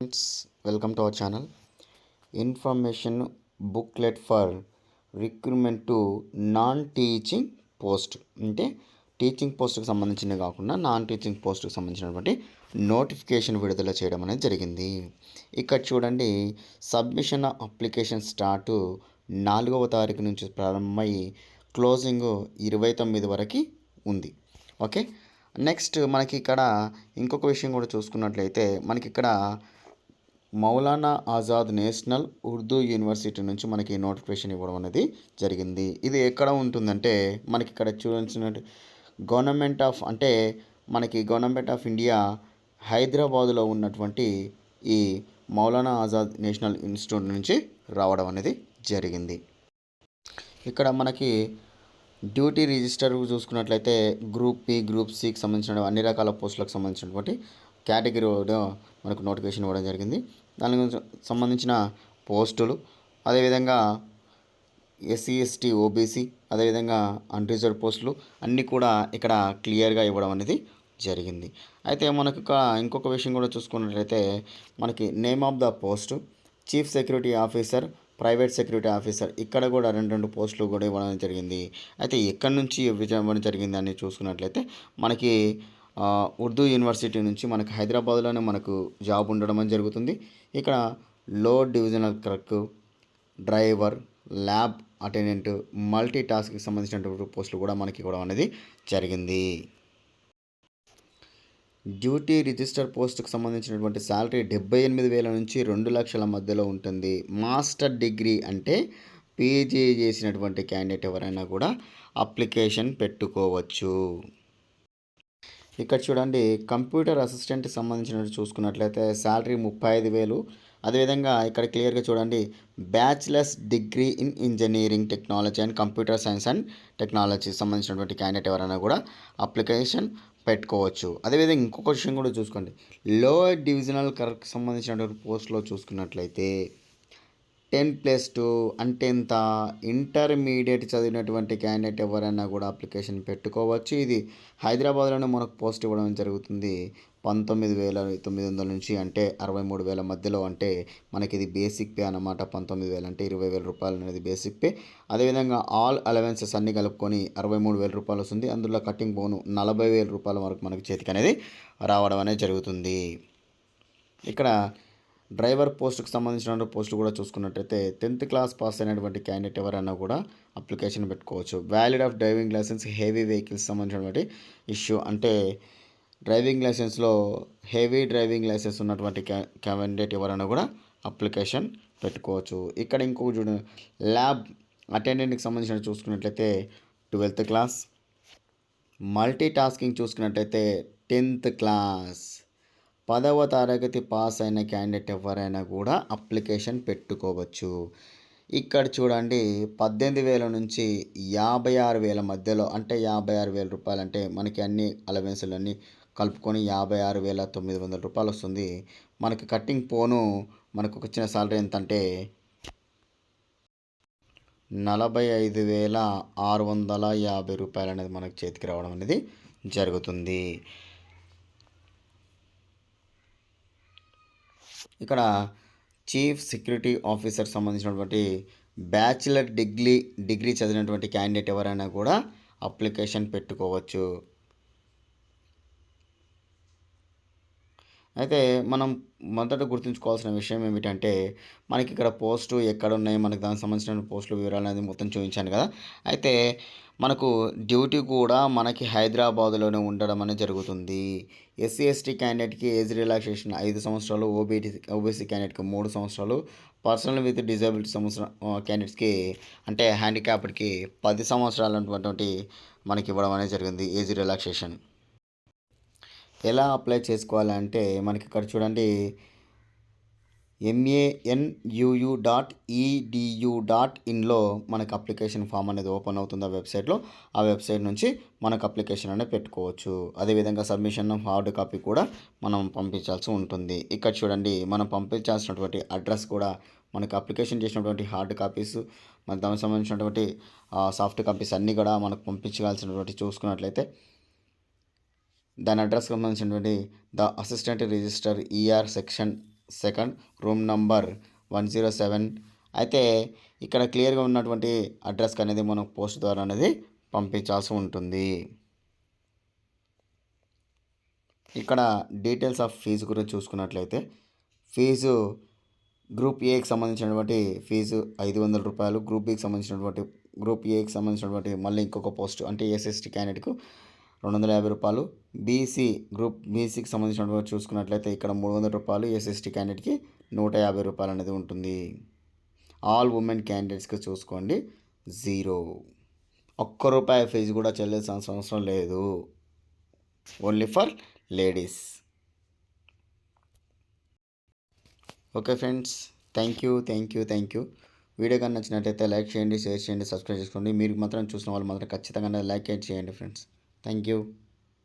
Friends welcome to our channel. Information booklet for recruitment to non teaching post. అంటే teaching పోస్ట్కి సంబంధించినవి కాకుండా non teaching పోస్ట్కి సంబంధించినటువంటి నోటిఫికేషన్ విడుదల చేయడం అనేది జరిగింది. ఇక్కడ చూడండి సబ్మిషన్ అప్లికేషన్ స్టార్ట్ నాలుగవ తారీఖు నుంచి ప్రారంభమై క్లోజింగ్ ఇరవై తొమ్మిది వరకు ఉంది. ఓకే? నెక్స్ట్ మనకి ఇక్కడ ఇంకొక విషయం కూడా చూసుకున్నట్లయితే మనకి ఇక్కడ మౌలానా ఆజాద్ నేషనల్ ఉర్దూ యూనివర్సిటీ నుంచి మనకి నోటిఫికేషన్ ఇవ్వడం అనేది జరిగింది. ఇది ఎక్కడ ఉంటుందంటే మనకి ఇక్కడ చూడాల్సిన గవర్నమెంట్ ఆఫ్ అంటే మనకి గవర్నమెంట్ ఆఫ్ ఇండియా హైదరాబాదులో ఉన్నటువంటి ఈ మౌలానా ఆజాద్ నేషనల్ ఇన్స్టిట్యూట్ నుంచి రావడం అనేది జరిగింది. ఇక్కడ మనకి డ్యూటీ రిజిస్టర్ చూసుకున్నట్లయితే గ్రూప్ పి గ్రూప్ సికి సంబంధించిన అన్ని రకాల పోస్టులకు సంబంధించినటువంటి కేటగిరీ మనకు నోటిఫికేషన్ ఇవ్వడం జరిగింది. దానికి సంబంధించిన పోస్టులు అదేవిధంగా ఎస్సీ ఎస్టీ ఓబీసీ అదేవిధంగా అన్రిజర్వ్ పోస్టులు అన్నీ కూడా ఇక్కడ క్లియర్గా ఇవ్వడం అనేది జరిగింది. అయితే మనకు ఇక్కడ ఇంకొక విషయం కూడా చూసుకున్నట్లయితే మనకి name of the post chief security officer private security officer ఇక్కడ కూడా రెండు రెండు పోస్టులు కూడా ఇవ్వడం జరిగింది. అయితే ఎక్కడి నుంచి ఇవ్వడం జరిగింది అని చూసుకున్నట్లయితే మనకి ఉర్దూ యూనివర్సిటీ నుంచి మనకు హైదరాబాద్లోనే మనకు జాబ్ ఉండడం జరుగుతుంది. ఇక్కడ లో divisional clerk driver lab attendant multi టాస్క్కి సంబంధించినటువంటి పోస్టులు కూడా మనకి ఇవ్వడం అనేది జరిగింది. డ్యూటీ రిజిస్టర్ పోస్ట్కి సంబంధించినటువంటి శాలరీ డెబ్బై ఎనిమిది వేల నుంచి రెండు లక్షల మధ్యలో ఉంటుంది. మాస్టర్ డిగ్రీ అంటే పీజీ చేసినటువంటి క్యాండిడేట్ ఎవరైనా కూడా అప్లికేషన్ పెట్టుకోవచ్చు. ఇక్కడ చూడండి కంప్యూటర్ అసిస్టెంట్కి సంబంధించినట్టు చూసుకున్నట్లయితే శాలరీ ముప్పై ఐదు వేలు. అదేవిధంగా ఇక్కడ క్లియర్గా చూడండి bachelors degree in engineering technology and computer science and technology సంబంధించినటువంటి క్యాండిడేట్ ఎవరైనా కూడా అప్లికేషన్ పెట్టుకోవచ్చు. అదేవిధంగా ఇంకొక విషయం కూడా చూసుకోండి లోయర్ డివిజనల్ కరెక్ట్ సంబంధించినటువంటి పోస్ట్లో చూసుకున్నట్లయితే టెన్ ప్లస్ టూ అంటే ఇంత ఇంటర్మీడియట్ చదివినటువంటి క్యాండిడేట్ ఎవరైనా కూడా అప్లికేషన్ పెట్టుకోవచ్చు. ఇది హైదరాబాద్లోనే మనకు పోస్ట్ ఇవ్వడం జరుగుతుంది. పంతొమ్మిది వేల తొమ్మిది వందల నుంచి అంటే అరవై మూడు వేల మధ్యలో అంటే మనకి ఇది బేసిక్ పే అనమాట పంతొమ్మిది వేలు అంటే ఇరవై వేల రూపాయలు అనేది బేసిక్ పే. అదేవిధంగా ఆల్ అలవెన్సెస్ అన్నీ కలుపుకొని అరవై మూడు వేల రూపాయలు వస్తుంది. అందులో కటింగ్ బోను నలభై వేల రూపాయల వరకు మనకి చేతికి అనేది రావడం అనేది జరుగుతుంది. ఇక్కడ డ్రైవర్ పోస్ట్కి సంబంధించిన పోస్టులు కూడా చూసుకున్నట్టయితే టెన్త్ క్లాస్ పాస్ అయినటువంటి క్యాండిడేట్ ఎవరైనా కూడా అప్లికేషన్ పెట్టుకోవచ్చు. Valid of driving license heavy vehicles సంబంధించినటువంటి ఇష్యూ అంటే డ్రైవింగ్ లైసెన్స్లో హెవీ డ్రైవింగ్ లైసెన్స్ ఉన్నటువంటి క్యాండిడేట్ ఎవరైనా కూడా అప్లికేషన్ పెట్టుకోవచ్చు. ఇక్కడ ఇంకొక చూడ ల్యాబ్ అటెండెంట్కి సంబంధించిన చూసుకున్నట్లయితే ట్వెల్త్ క్లాస్ మల్టీ టాస్కింగ్ చూసుకున్నట్లయితే టెన్త్ క్లాస్. పదవ తరగతి పాస్ అయిన క్యాండిడేట్ ఎవరైనా కూడా అప్లికేషన్ పెట్టుకోవచ్చు. ఇక్కడ చూడండి పద్దెనిమిది వేల నుంచి యాభై ఆరు వేల మధ్యలో అంటే యాభై ఆరు వేల రూపాయలు అంటే మనకి అన్ని అలవెన్సులు అన్నీ కలుపుకొని యాభై ఆరు వేల తొమ్మిది వందల రూపాయలు వస్తుంది. మనకి కట్టింగ్ పోను మనకు వచ్చిన సాలరీ ఎంత అంటే నలభై ఐదు వేల ఆరు వందల యాభై రూపాయలు అనేది మనకు చేతికి రావడం అనేది జరుగుతుంది. ఇక్కడ చీఫ్ సెక్యూరిటీ ఆఫీసర్ సంబంధించినటువంటి బ్యాచిలర్ డిగ్రీ డిగ్రీ చదివినటువంటి క్యాండిడేట్ ఎవరైనా కూడా అప్లికేషన్ పెట్టుకోవచ్చు. అయితే మనం మొదట గుర్తుంచుకోవాల్సిన విషయం ఏమిటంటే మనకి ఇక్కడ పోస్టు ఎక్కడ ఉన్నాయి మనకి దానికి సంబంధించిన పోస్టులు వివరాలు అనేది మొత్తం చూపించాను కదా. అయితే మనకు డ్యూటీ కూడా మనకి హైదరాబాదులోనే ఉండడం అనేది జరుగుతుంది. ఎస్సీ ఎస్టీ క్యాండిడేట్కి ఏజ్ రిలాక్సేషన్ ఐదు సంవత్సరాలు ఓబీటీ ఓబీసీ క్యాండిడేట్కి మూడు సంవత్సరాలు పర్సనల్ విత్ డిజబిలిటీ సంవత్సరం క్యాండిడేట్స్కి అంటే హ్యాండిక్యాప్డ్కి పది సంవత్సరాలు అటువంటి మనకి ఇవ్వడం అనేది జరిగింది ఏజ్ రిలాక్సేషన్. ఎలా అప్లై చేసుకోవాలంటే మనకి ఇక్కడ చూడండి. ఎంఏఎన్యుయు డాట్ ఈడియు డాట్ ఇన్లో మనకు అప్లికేషన్ ఫామ్ అనేది ఓపెన్ అవుతుంది ఆ వెబ్సైట్లో. ఆ వెబ్సైట్ నుంచి మనకు అప్లికేషన్ అనేది పెట్టుకోవచ్చు. అదేవిధంగా సబ్మిషన్ హార్డ్ కాపీ కూడా మనం పంపించాల్సి ఉంటుంది. ఇక్కడ చూడండి మనం పంపించాల్సినటువంటి అడ్రస్ కూడా మనకు అప్లికేషన్ చేసినటువంటి హార్డ్ కాపీస్ మన దానికి సంబంధించినటువంటి సాఫ్ట్ కాపీస్ అన్నీ కూడా మనకు పంపించాల్సినటువంటి చూసుకున్నట్లయితే దాని అడ్రస్ సంబంధించినటువంటి the assistant register ER section second room number one zero seven అయితే ఇక్కడ క్లియర్గా ఉన్నటువంటి అడ్రస్కి అనేది మనం పోస్ట్ ద్వారా అనేది పంపించాల్సి ఉంటుంది. ఇక్కడ డీటెయిల్స్ ఆఫ్ ఫీజు గురించి చూసుకున్నట్లయితే ఫీజు గ్రూప్ ఏకి సంబంధించినటువంటి ఫీజు ఐదు వందల రూపాయలు గ్రూప్ బికి సంబంధించినటువంటి గ్రూప్ ఏకి సంబంధించినటువంటి మళ్ళీ ఇంకొక పోస్ట్ అంటే ఎస్ఎస్టీ క్యాండిడేట్కు రెండు వందల యాభై రూపాయలు. బీసీ గ్రూప్ బీసీకి సంబంధించినటువంటి చూసుకున్నట్లయితే ఇక్కడ మూడు వందల రూపాయలు ఎస్ఎస్టీ క్యాండిడేట్కి నూట యాభై రూపాయలు అనేది ఉంటుంది. ఆల్ ఉమెన్ క్యాండిడేట్స్కి చూసుకోండి. జీరో ఒక్క రూపాయి ఫీజు కూడా చెల్లించాల్సిన అవసరం లేదు. Only for ladies okay friends thank you thank you thank you video కానీ నచ్చినట్లయితే లైక్ చేయండి షేర్ చేయండి సబ్స్క్రైబ్ చేసుకోండి. మీరు మాత్రం చూసిన వాళ్ళు మాత్రం ఖచ్చితంగా లైక్ చేయండి ఫ్రెండ్స్ థ్యాంక్ యూ